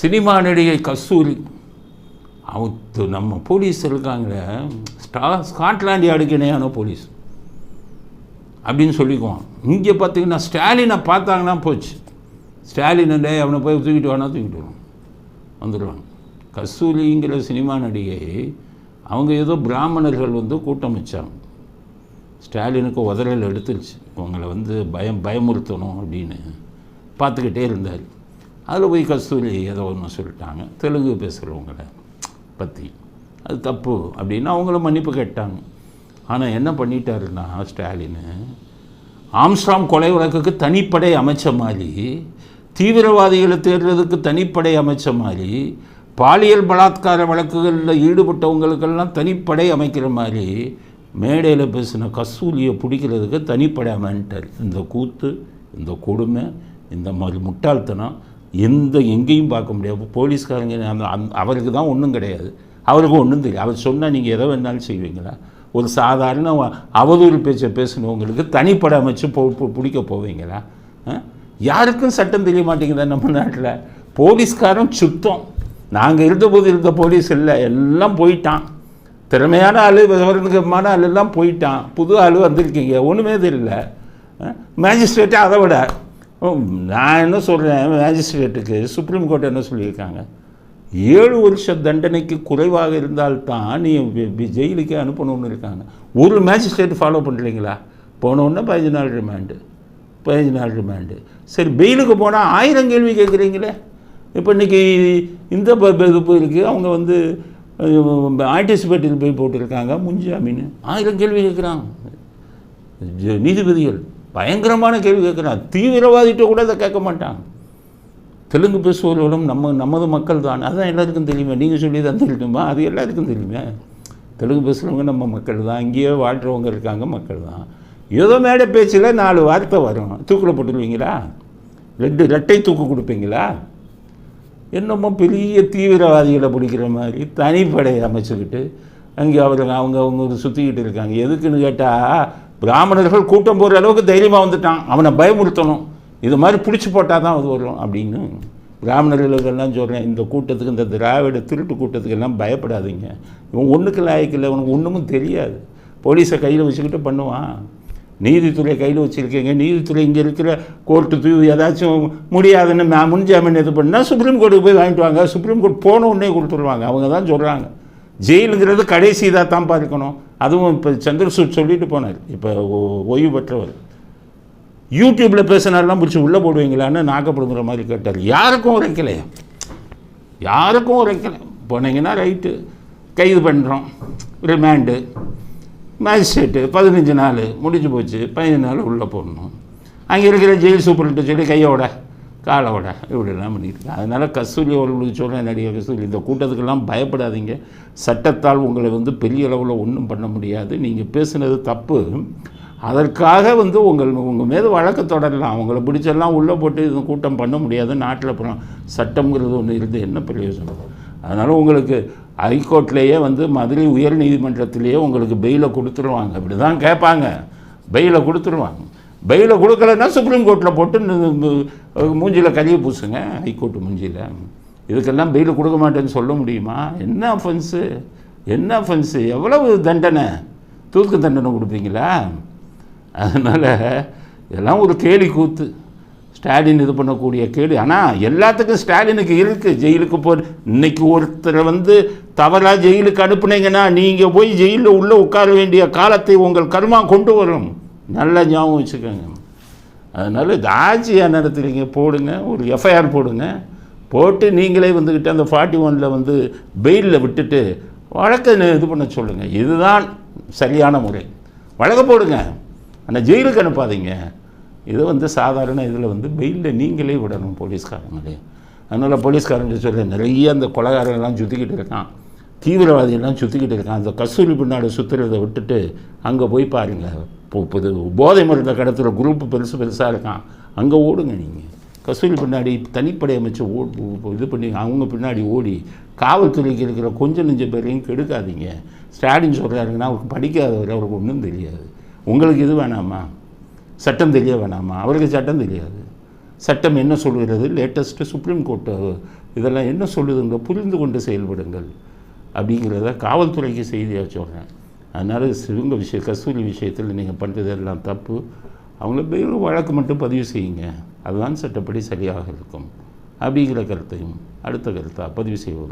Cinema நடிகை கஸ்தூரி. அவத்து நம்ம police இருக்காங்களே. ஸ்டா ஸ்காட்லாண்ட் யார்டுக்கு இணையான போலீஸ். அப்படின்னு சொல்லிக்குவான். இங்கே பார்த்தீங்கன்னா ஸ்டாலினை பார்த்தாங்கன்னா போச்சு. ஸ்டாலின் டே அவனை போய் தூக்கிட்டு வானா தூக்கிட்டு வருவான் வந்துடுவாங்க கஸ்தூரிங்கிற சினிமா நடிகை அவங்க ஏதோ பிராமணர்கள் வந்து கூட்டம் வச்சாங்க ஸ்டாலினுக்கு உதறல் எடுத்துருச்சு. உங்களை வந்து பயம் பயமுறுத்தணும் அப்படின்னு பார்த்துக்கிட்டே இருந்தார். அதில் போய் கஸ்தூரி ஏதோ ஒன்று சொல்லிட்டாங்க. தெலுங்கு பேசுகிறவங்கள பற்றி. அது தப்பு அப்படின்னு அவங்கள மன்னிப்பு கேட்டாங்க. ஆனால் என்ன பண்ணிட்டாருன்னா ஸ்டாலின் ஆம்ஸ்ட்ராம் கொலை வழக்குக்கு தனிப்படை அமைச்ச மாதிரி தீவிரவாதிகளை தேடுறதுக்கு தனிப்படை அமைச்ச மாதிரி பாலியல் பலாத்கார வழக்குகளில் ஈடுபட்டவங்களுக்கெல்லாம் தனிப்படை அமைக்கிற மாதிரி மேடையில் பேசின கஸ்தூரியை பிடிக்கிறதுக்கு தனிப்படை அமைன்ட்டார். இந்த கூத்து இந்த கொடுமை இந்த மாதிரி முட்டாள்தனம் எந்த எங்கேயும் பார்க்க முடியாது. போலீஸ்காரங்க அந்த- அவருக்கு தான் ஒன்றும் கிடையாது. அவருக்கு ஒன்றும் தெரியும் அவர் சொன்னால் நீங்கள் எதை வேணாலும் செய்வீங்களா? ஒரு சாதாரண அவதூறு பேச்சை பேசினவங்களுக்கு தனிப்படை அமைச்சு போ பிடிக்க போவீங்களா? ஆ? யாருக்கும் சட்டம் தெரிய மாட்டேங்குதா நம்ம நாட்டில்? போலீஸ்காரன் சுத்தம். நாங்கள் இருந்தபோது இருந்த போலீஸ் இல்லை. எல்லாம் போயிட்டான். திறமையான ஆள் விவரமான ஆள் எல்லாம் போயிட்டான். புது ஆள் வந்திருக்கீங்க. ஒன்றுமே தெரியல. மேஜிஸ்ட்ரேட்டே அதை விட. நான் என்ன சொல்கிறேன் மேஜிஸ்ட்ரேட்டுக்கு சுப்ரீம் கோர்ட் என்ன சொல்லியிருக்காங்க? ஏழு வருஷ தண்டனைக்கு குறைவாக இருந்தால்தான் நீ ஜெயிலுக்கே அனுப்பணும்னு இருக்காங்க. ஒரு மேஜிஸ்ட்ரேட் ஃபாலோ பண்ணுறீங்களா போனோடனே பதினஞ்சு நாள் ரிமாண்டு பதினஞ்சு நாள் ரிமாண்டு சரி பெயிலுக்கு போனால் ஆயிரம் கேள்வி கேட்குறீங்களே? இப்போ இன்றைக்கி இந்த ப- இது போயிருக்கு. அவங்க வந்து ஆன்டிசிபேட்டில் போய் போட்டிருக்காங்க முன்ஜாமீன். ஆயிரம் கேள்வி கேட்குறாங்க நீதிபதிகள். பயங்கரமான கேள்வி கேட்குறான் தீவிரவாதிகிட்ட கூட அதை கேட்க மாட்டாங்க. தெலுங்கு பேசுபவர்களும் நம்ம நமது மக்கள் தான். அதுதான் எல்லாருக்கும் தெரியுமே. நீங்கள் சொல்லி தான் தெரியணுமா அது எல்லாருக்கும் தெரியுமே. தெலுங்கு பேசுகிறவங்க நம்ம மக்கள் தான். இங்கேயே வாழ்கிறவங்க இருக்காங்க மக்கள் தான். ஏதோ மேடை பேச்சில் நாலு வார்த்தை வரும். தூக்கில் போட்டுருவீங்களா? ரெண்டு ரெட்டை தூக்கு கொடுப்பீங்களா? என்னமோ பெரிய தீவிரவாதிகளை பிடிக்கிற மாதிரி தனிப்படையை அமைச்சுக்கிட்டு அங்கே அவருங்க அவங்க அவங்க சுற்றிக்கிட்டு இருக்காங்க. எதுக்குன்னு கேட்டால் பிராமணர்கள் கூட்டம் போகிற அளவுக்கு தைரியமாக வந்துட்டான். அவனை பயமுறுத்தணும். இது மாதிரி பிடிச்சி போட்டால் தான் அது வரும் அப்படின்னு பிராமணர்களுக்கெல்லாம் சொல்கிறேன் இந்த கூட்டத்துக்கு இந்த திராவிட திருட்டு கூட்டத்துக்கு எல்லாம் பயப்படாதீங்க. இவன் ஒன்றுக்கு லாய்க்கில்லை உனக்கு ஒன்றுமும் தெரியாது. போலீஸை கையில் வச்சுக்கிட்டு பண்ணுவான். நீதித்துறை கையில் வச்சுருக்கீங்க. நீதித்துறை இங்கே இருக்கிற கோர்ட்டு தூய் ஏதாச்சும் முடியாதுன்னு நான் முன்ஜாமீன் இது பண்ணால் சுப்ரீம் கோர்ட்டுக்கு போய் வாங்கிட்டு வாங்க. சுப்ரீம் கோர்ட் போன உடனே கொடுத்துருவாங்க. அவங்க தான் சொல்கிறாங்க ஜெயிலுங்கிறது கடைசி இதாக தான் பார்க்கணும். அதுவும் இப்போ சந்திரசூட் சொல்லிட்டு போனார். இப்போ ஓ- ஓய்வு பெற்றவர். யூடியூப்பில் பேசினாரெல்லாம் பிடிச்சி உள்ளே போடுவீங்களான்னு நாக்கப்படுங்கிற மாதிரி கேட்டார். யாருக்கும் உரைக்கலையே யாருக்கும் உரைக்கலை போனீங்கன்னா ரைட்டு. கைது பண்ணுறோம் ரிமாண்டு. மேஜிஸ்ட்ரேட்டு பதினஞ்சு நாள். முடிஞ்சு போச்சு. பதினஞ்சு நாள் உள்ளே போடணும். அங்கே இருக்கிற ஜெயில் சூப்பர்கிட்ட சொல்லி கையோட காலவடை இப்படிலாம் பண்ணியிருக்கேன் அதனால் கஸ்தூரி அவர்களுக்கு சொல்கிறேன் நடிகர் கஸ்தூரி இந்த கூட்டத்துக்கெல்லாம் பயப்படாதீங்க. சட்டத்தால் உங்களை வந்து பெரிய அளவில் ஒன்றும் பண்ண முடியாது. நீங்கள் பேசுனது தப்பு. அதற்காக வந்து உங்கள் உங்கள் மீது வழக்கு தொடரலாம். உங்களை பிடிச்செல்லாம் உள்ளே போட்டு இது கூட்டம் பண்ண முடியாது. நாட்டில் அப்புறம் சட்டம்ங்கிறது ஒன்று இருந்து என்ன பிரயோஜனம்? அதனால் உங்களுக்கு ஹைகோர்ட்லேயே வந்து மதுரை உயர் நீதிமன்றத்திலேயே உங்களுக்கு பெயிலை கொடுத்துருவாங்க. இப்படி தான் கேட்பாங்க பெயிலை கொடுத்துருவாங்க. பெயிலை கொடுக்கலன்னா சுப்ரீம் கோர்ட்டில் போட்டு மூஞ்சியில் கழிவு பூசுங்க ஹைகோர்ட்டு மூஞ்சியில் இதுக்கெல்லாம் பெயில் கொடுக்க மாட்டேன்னு சொல்ல முடியுமா? என்ன அஃபென்ஸு என்ன அஃபென்ஸு எவ்வளவு தண்டனை? தூக்கு தண்டனை கொடுப்பீங்களா? அதனால் இதெல்லாம் ஒரு கேலி கூத்து. ஸ்டாலின் இது பண்ணக்கூடிய கேடு ஆனால் எல்லாத்துக்கும் ஸ்டாலினுக்கு இருக்குது ஜெயிலுக்கு போ இன்னைக்கு ஒருத்தரை வந்து தவறாக ஜெயிலுக்கு அனுப்புனீங்கன்னா நீங்கள் போய் ஜெயிலில் உள்ளே உட்கார வேண்டிய காலத்தை உங்கள் கர்மா கொண்டு வரும். நல்லா ஞாபகம் வச்சுக்கோங்க. அதனால் இது ஆட்சியாக நடத்துகிறீங்க போடுங்க ஒரு எஃப்ஐஆர் போடுங்க. போட்டு நீங்களே வந்துக்கிட்டு அந்த ஃபார்ட்டி ஒனில் வந்து பெயிலில் விட்டுட்டு வழக்கை இது பண்ண சொல்லுங்கள் இதுதான் சரியான முறை. வழக்க போடுங்க. ஆனால் ஜெயிலுக்கு அனுப்பாதீங்க. இது வந்து சாதாரண இதில் வந்து பெயிலில் நீங்களே விடணும் போலீஸ்காரங்களே. அதனால் போலீஸ்காரங்க சொல்ல நிறைய அந்த கொலகாரங்கள்லாம் சுற்றிக்கிட்டு இருக்கான். தீவிரவாதியெல்லாம் சுற்றிக்கிட்டு இருக்கான். அந்த கஸ்தூரி பின்னாடி சுற்றுறதை விட்டுட்டு அங்கே போய் பாருங்கள் புது போதை மருந்தை கடத்துகிற குரூப்பு பெருசு பெருசாக இருக்கான். அங்கே ஓடுங்க நீங்கள் கஸ்தூரி பின்னாடி தனிப்படை அமைச்சு ஓ ஓ- இது பண்ணி அவங்க பின்னாடி ஓடி காவல்துறைக்கு இருக்கிற கொஞ்சம் நெஞ்ச பேரையும் கெடுக்காதீங்க. ஸ்டாலின் சொல்கிறாருங்கன்னா அவருக்கு படிக்காதவர் அவருக்கு ஒன்றும் தெரியாது. உங்களுக்கு இது வேணாமா? சட்டம் தெரிய வேணாமா? அவருக்கு சட்டம் தெரியாது. சட்டம் என்ன சொல்கிறது லேட்டஸ்ட்டு சுப்ரீம் கோர்ட்டு இதெல்லாம் என்ன சொல்லுதுங்க? புரிந்து கொண்டு செயல்படுங்கள். அப்படிங்கிறத காவல்துறைக்கு செய்தியாக சொல்கிறேன் அதனால் சிவங்க விஷயம் கஸ்தூரி விஷயத்தில் நீங்கள் பண்ணுறது எல்லாம் தப்பு. அவங்கள பேரும் வழக்கு மட்டும் பதிவு செய்யுங்க. அதுதான் சட்டப்படி சரியாக இருக்கும். அப்படிங்கிற கருத்தையும் அடுத்த கருத்தாக பதிவு செய்வோம்.